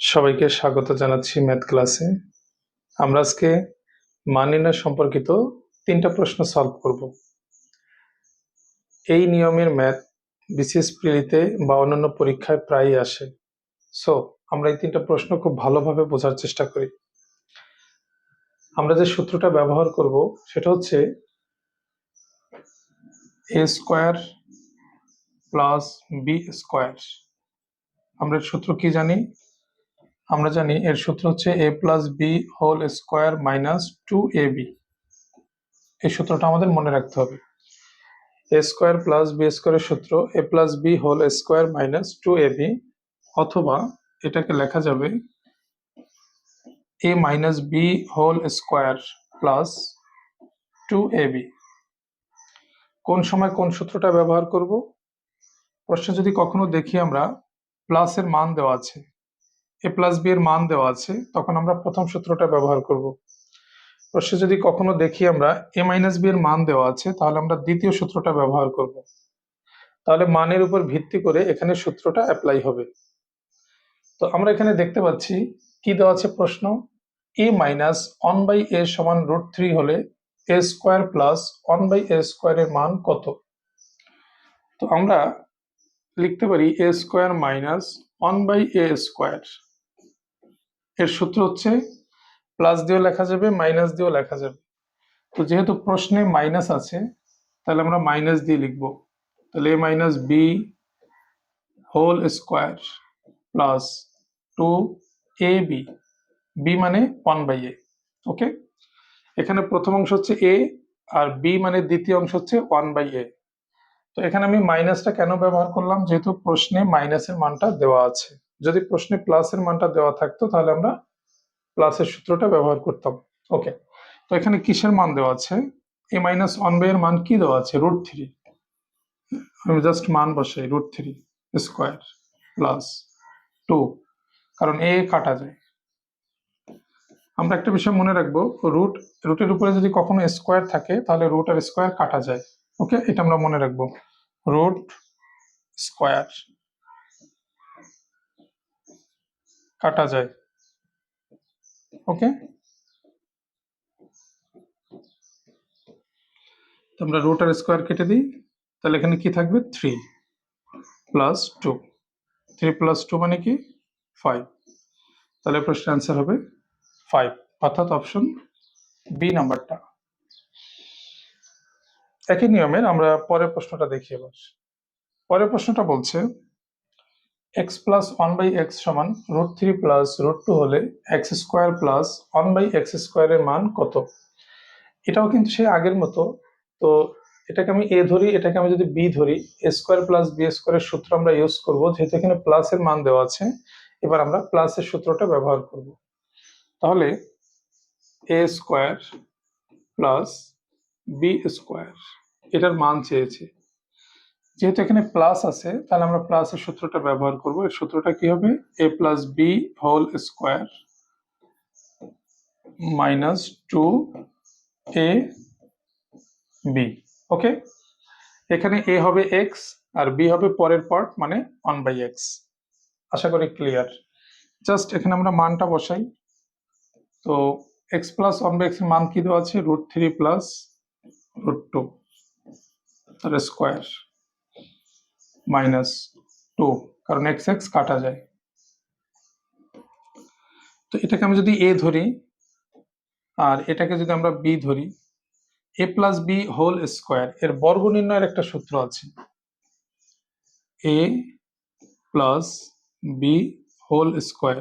সবাইকে স্বাগত জানাচ্ছি ম্যাথ ক্লাসে। আমরা আজকে মান সম্পর্কিত তিনটা প্রশ্ন সলভ করব। এই নিয়মের ম্যাথ বিসিএস প্রিলিতে বা অন্যান্য পরীক্ষায় প্রায়ই আসে। সো আমরা এই তিনটা প্রশ্ন খুব ভালোভাবে বোঝার চেষ্টা করি। আমরা যে সূত্রটা ব্যবহার করব, সেটা হচ্ছে A square plus B square আমরা সূত্র কি জানি? আমরা জানি এর সূত্র হচ্ছে A plus B whole square minus two A B এই সূত্রটা আমাদের মনে রাখতে হবে। এ স্কোয়ার প্লাস বি স্কোয়ারের সূত্র A plus B whole square minus two A B অথবা এটাকে লেখা যাবে A minus B whole square plus two A B কোন সময় কোন সূত্রটা ব্যবহার করব? প্রশ্নে যদি কখনো দেখি আমরা প্লাসের মান দেওয়া আছে এ প্লাস বি এর মান দেওয়া আছে, তখন আমরা প্রথম সূত্রটা ব্যবহার করব। প্রশ্নে যদি কখনো দেখি আমরা এ মাইনাস বি এর মান দেওয়া আছে, তাহলে আমরা দ্বিতীয় সূত্রটা ব্যবহার করব। তাহলে মানের উপর ভিত্তি করে এখানে সূত্রটা অ্যাপ্লাই হবে। তো আমরা এখানে দেখতে পাচ্ছি, কি দেওয়া আছে প্রশ্ন? A minus one by A সমান রুট থ্রি হলে A square plus one by A স্কোয়ারের মান কত? তো আমরা লিখতে পারি A square minus one by A square এর সূত্র হচ্ছে প্লাস দিয়েও লেখা যাবে মাইনাস দিয়েও লেখা যাবে। তো যেহেতু প্রশ্নে মাইনাস আছে, তাহলে আমরা মাইনাস দিয়ে লিখব। তাহলে A minus B whole square plus two A B B মানে ওয়ান বাই এ ওকে এখানে প্রথম অংশ হচ্ছে এ আর বি মানে দ্বিতীয় অংশ হচ্ছে ওয়ান বাই এ তো এখানে আমি মাইনাসটা কেন ব্যবহার করলাম? যেহেতু প্রশ্নে মাইনাসের মানটা দেওয়া আছে। যদি প্রশ্নে প্লাসের মানটা দেওয়া থাকতো, তাহলে আমরা প্লাসের সূত্রটা ব্যবহার করতাম। ওকে তো এখানে কিসের মান দেওয়া আছে? এ মাইনাস ওয়ান বাই এর মান কি দেওয়া আছে? রুট থ্রি আমি জাস্ট মান বসাই root three square plus two কারণ এ কাটা যায়। আমরা একটা বিষয় মনে রাখব রুট রুটের উপরে যদি কখনো স্কোয়ার থাকে, তাহলে রুট আর স্কোয়ার কাটা যায়। ওকে এটা আমরা মনে রাখব। রুট স্কোয়ার কাটা যায়। ওকে? আমরা রুট আর স্কোয়ার কেটে দিই। তাহলে এখানে কি থাকবে? Three plus two three plus two মানে কি? ফাইভ তাহলে প্রশ্নের অ্যান্সার হবে ফাইভ অর্থাৎ অপশন বি নাম্বারটা। একই নিয়মের আমরা পরের প্রশ্নটা দেখি এবার। পরের প্রশ্নটা বলছে X plus one by X সমান root three plus root two হলে X square plus one by X স্কোয়ারের মান কত? এটাও কিন্তু সেই আগের মতো। তো এটাকে আমি এ ধরি, এটাকে আমি যদি বি ধরি এ স্কোয়ার প্লাস বি স্কোয়ারের সূত্র আমরা ইউজ করব, যেহেতু এখানে প্লাসের মান দেওয়া আছে, এবার আমরা প্লাসের সূত্রটা ব্যবহার করব। তাহলে A square plus B square এটার মান চেয়েছে। যেহেতু এখানে প্লাস আছে, তাহলে আমরা প্লাসের সূত্রটা ব্যবহার করব। এর সূত্রটা কি হবে? A plus B whole square minus two A B okay এখানে এ হবে এক্স আর বি হবে পরের পার্ট মানে ওয়ান বাই এক্স আশা করি ক্লিয়ার জাস্ট এখানে আমরা মানটা বসাই। তো এক্স প্লাস ওয়ান বাই এক্সের মান কি দেওয়া আছে? Root three plus root two square minus two কারণ এক্স এক্স কাটা যায়। তো এটাকে আমি যদি এ ধরি, আর এটাকে যদি আমরা বি ধরি A plus B whole square এর বর্গ নির্ণয়ের একটা সূত্র আছে। A plus B whole square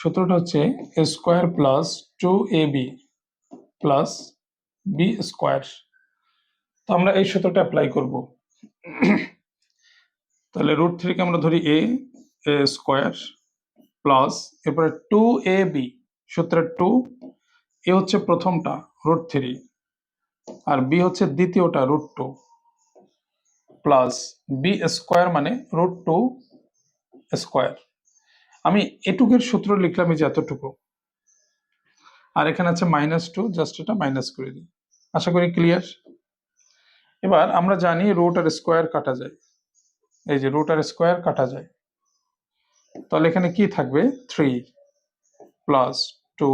সূত্রটা হচ্ছে A square plus two A B plus B square তো আমরা এই সূত্রটা অ্যাপ্লাই করব। তাহলে রুট থ্রিকে আমরা ধরি এ এ স্কোয়ার প্লাস এরপরে টু এ বি সূত্রের টু এ হচ্ছে প্রথমটা রুট থ্রি আর বি হচ্ছে দ্বিতীয়টা root two plus B square মানে রুট টু স্কোয়ার আমি এটুকের সূত্র লিখলাম এই যে এতটুকু। আর এখানে আছে মাইনাস টু জাস্ট এটা মাইনাস করে দিই। আশা করি ক্লিয়ার এবার আমরা জানি রুট আর স্কোয়ার কাটা যায়। এই যে রুট আর স্কোয়ার কাটা যায়। তাহলে এখানে কি থাকবে? থ্রি প্লাস টু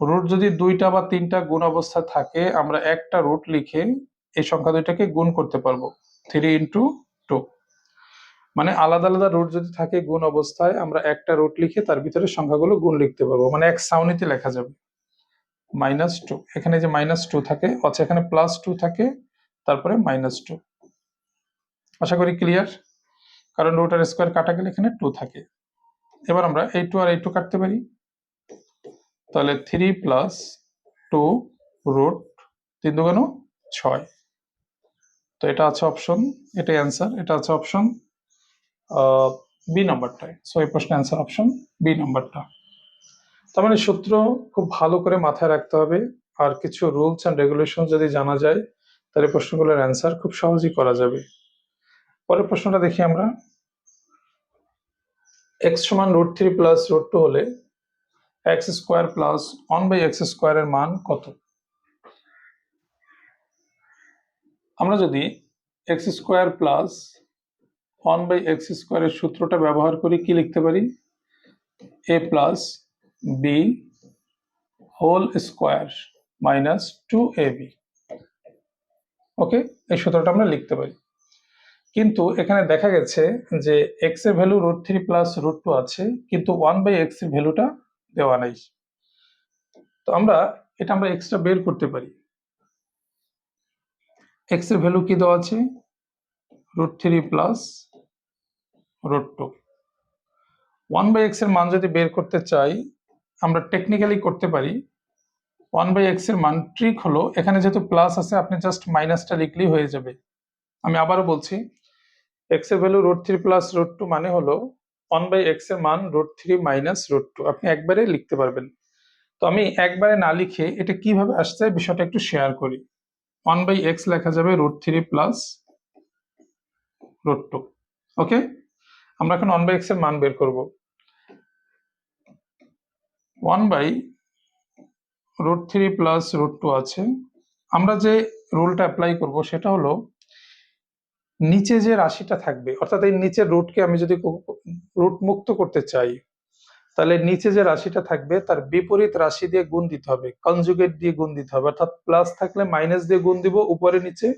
রুট যদি দুইটা বা তিনটা গুণ অবস্থা থাকে, আমরা একটা রুট লিখে এই সংখ্যা দুইটাকে গুণ করতে পারব। থ্রি ইন্টু টু মানে আলাদা আলাদা রুট যদি থাকে গুণ অবস্থায়, আমরা একটা রুট লিখে তার ভিতরে সংখ্যাগুলো গুণ লিখতে পারব। মানে এক সাউনিতে লেখা যাবে। মাইনাস টু এখানে যে মাইনাস টু থাকে অর্থাৎ এখানে প্লাস টু থাকে, তারপরে মাইনাস টু আশা করি ক্লিয়ার কারণ রুট আর স্কোয়ার কাটা গেলে এখানে টু থাকে। এবার আমরা এই টু আর এই টু কাটতে পারি। তাহলে থ্রি প্লাস টু রুট তিন দুগুণ ছয়। তো এটা আছে অপশন এটাই অ্যান্সার এটা আছে অপশন বি নাম্বারটায় সো এই প্রশ্নের অ্যান্সার অপশন বি নাম্বারটা তার মানে সূত্র খুব ভালো করে মাথায় রাখতে হবে। আর কিছু রুলস অ্যান্ড রেগুলেশন যদি জানা যায়, তাহলে প্রশ্নগুলোর অ্যান্সার খুব সহজেই করা যাবে। পরের প্রশ্নটা দেখি আমরা। এক্স সমান root three plus root two হলে X square plus one by X স্কোয়ারের মান কত? আমরা যদি X square plus one by X স্কোয়ারের সূত্রটা ব্যবহার করি, কি লিখতে পারি? A plus B whole square minus two A B okay এই সূত্রটা আমরা লিখতে পারি। কিন্তু এখানে দেখা গেছে যে এক্সের value root three plus root two আছে, কিন্তু ওয়ান বাই এক্সের ভ্যালুটা দেওয়া নাই। তো আমরা, এটা আমরা এক্সট্রা বের করতে পারি। এক্সের ভ্যালু কি দেওয়া আছে? Root three plus root two one by এক্সের মান যদি বের করতে চাই, আমরা টেকনিক্যালি করতে পারি ওয়ান বাই এক্সের মান ট্রিক হলো, এখানে যেহেতু প্লাস আছে, আপনি জাস্ট মাইনাসটা লিখলেই হয়ে যাবে। আমি আবারও বলছি এক্সের value root three plus root two মানে হলো ওয়ান বাই এক্সের মান root three minus root two আপনি একবারে লিখতে পারবেন। তো আমি একবারে না লিখে এটা কীভাবে আসছে বিষয়টা একটু শেয়ার করি। ওয়ান বাই এক্স লেখা যাবে root three plus root two okay আমরা এখন ওয়ান বাই এক্সের মান বের করব। One by root three plus root two আছে। আমরা যে রুলটা অ্যাপ্লাই করব সেটা হলো নিচে যে রাশিটা থাকবে, অর্থাৎ এই নিচের রুটকে আমি যদি রুট মুক্ত করতে চাই, তাহলে নিচে যে রাশিটা থাকবে, তার বিপরীত রাশি দিয়ে গুণ দিতে হবে কনজুগেট দিয়ে গুণ দিতে হবে, অর্থাৎ প্লাস থাকলে মাইনাস দিয়ে গুণ দিব, উপরে নিচে।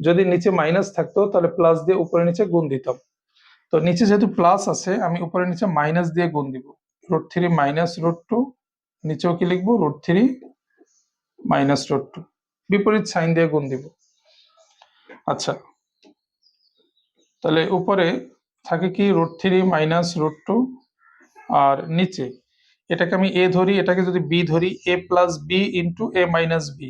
যদি নিচে মাইনাস থাকতো, তাহলে প্লাস দিয়ে উপরে নিচে গুণ দিতাম। তো নিচে যেহেতু প্লাস আছে, আমি উপরে নিচে মাইনাস দিয়ে গুণ দিব। Root three minus root two নিচেও কি লিখব? Root three minus root two বিপরীত সাইন দিয়ে গুণ দিব। আচ্ছা তাহলে উপরে থাকে কি root three minus root two আর নিচে। এটাকে আমি এ ধরি, এটাকে যদি বি ধরি A plus B into A minus B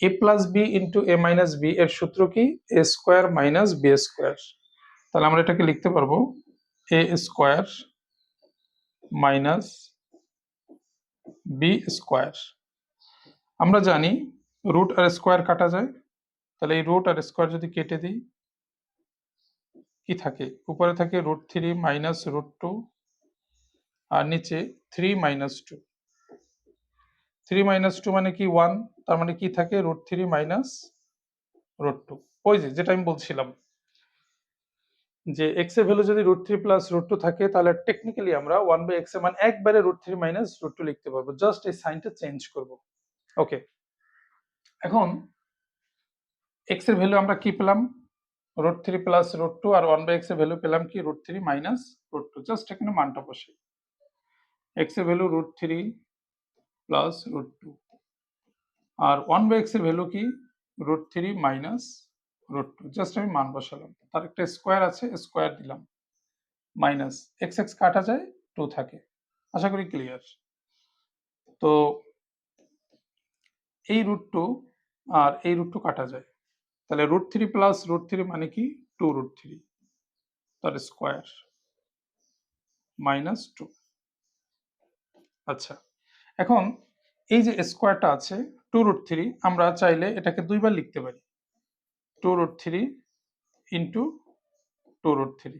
A plus B into A minus B এর সূত্র কি? A square minus B square তাহলে আমরা এটাকে লিখতে পারব A square minus B square আমরা জানি রুট আর স্কোয়ার কাটা যায়। তাহলে এই রুট আর স্কোয়ার যদি কেটে দিই কি থাকে। উপরে থাকে root three minus root two আর নিচে three minus two three minus two মানে কি ওয়ান তার মানে কি থাকে? Root three minus root two ওই যে, যেটা আমি বলছিলাম, যে এক্সের ভ্যালু যদি root three plus root two থাকে, তাহলে টেকনিক্যালি আমরা ওয়ান বাই এক্সের মান একবারে root three minus root two লিখতে পারব। জাস্ট এই সাইনটা চেঞ্জ করব। ওকে এখন এক্সের ভ্যালু আমরা কি পেলাম? Root three plus root two R one by এক্সের ভ্যালু পেলাম কি? Root three minus root two just এখানে মানটা বসে এক্সের value root three plus root two R one by এক্সের ভ্যালু কি? Root three minus root two just আমি মান বসালাম। তার একটা স্কোয়ার আছে স্কোয়ার দিলাম। মাইনাস এক্স এক্স কাটা যায় টু থাকে। আশা করি ক্লিয়ার তো এই রুট টু আর এই রুট টু কাটা যায়। তাহলে root three plus root three মানে কি? টু রুট থ্রি তার স্কোয়ার মাইনাস টু আচ্ছা এখন এই যে স্কোয়ারটা আছে টু রুট থ্রি আমরা চাইলে এটাকে দুইবার লিখতে পারি। Two root three into two root three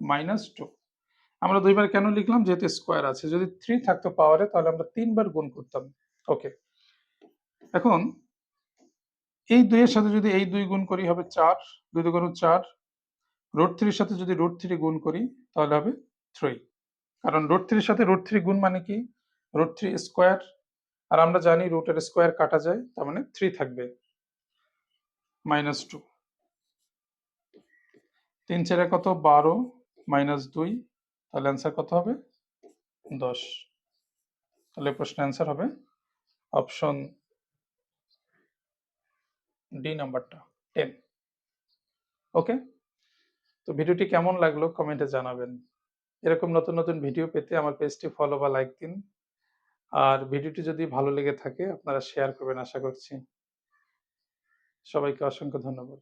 minus two আমরা দুইবার কেন লিখলাম? যেহেতু স্কোয়ার আছে। যদি থ্রি থাকতো পাওয়ারে তাহলে আমরা তিনবার গুণ করতাম। ওকে এখন এই দুইয়ের সাথে যদি এই দুই গুণ করি হবে চার, দুই দুগুণ চার। রোড থ্রির সাথে যদি রোড থ্রি গুণ করি, তাহলে হবে থ্রি কারণ রোড থ্রির সাথে রোড থ্রি গুণ মানে কি? রোড থ্রি স্কোয়ার আর আমরা জানি রুটের স্কোয়ার কাটা যায়, তার মানে থ্রি থাকবে মাইনাস টু তিন চারে কত? বারো মাইনাস দুই। তাহলে অ্যান্সার কত হবে? দশ। তাহলে প্রশ্ন অ্যান্সার হবে অপশন ডি নাম্বারটা টেন ওকে তো ভিডিওটি কেমন লাগল কমেন্টে জানাবেন। এরকম নতুন নতুন ভিডিও পেতে আমার পেজটি ফলো বা লাইক দিন। আর ভিডিওটি যদি ভালো লেগে থাকে আপনারা শেয়ার করবেন আশা করছি। সবাইকে অসংখ্য ধন্যবাদ।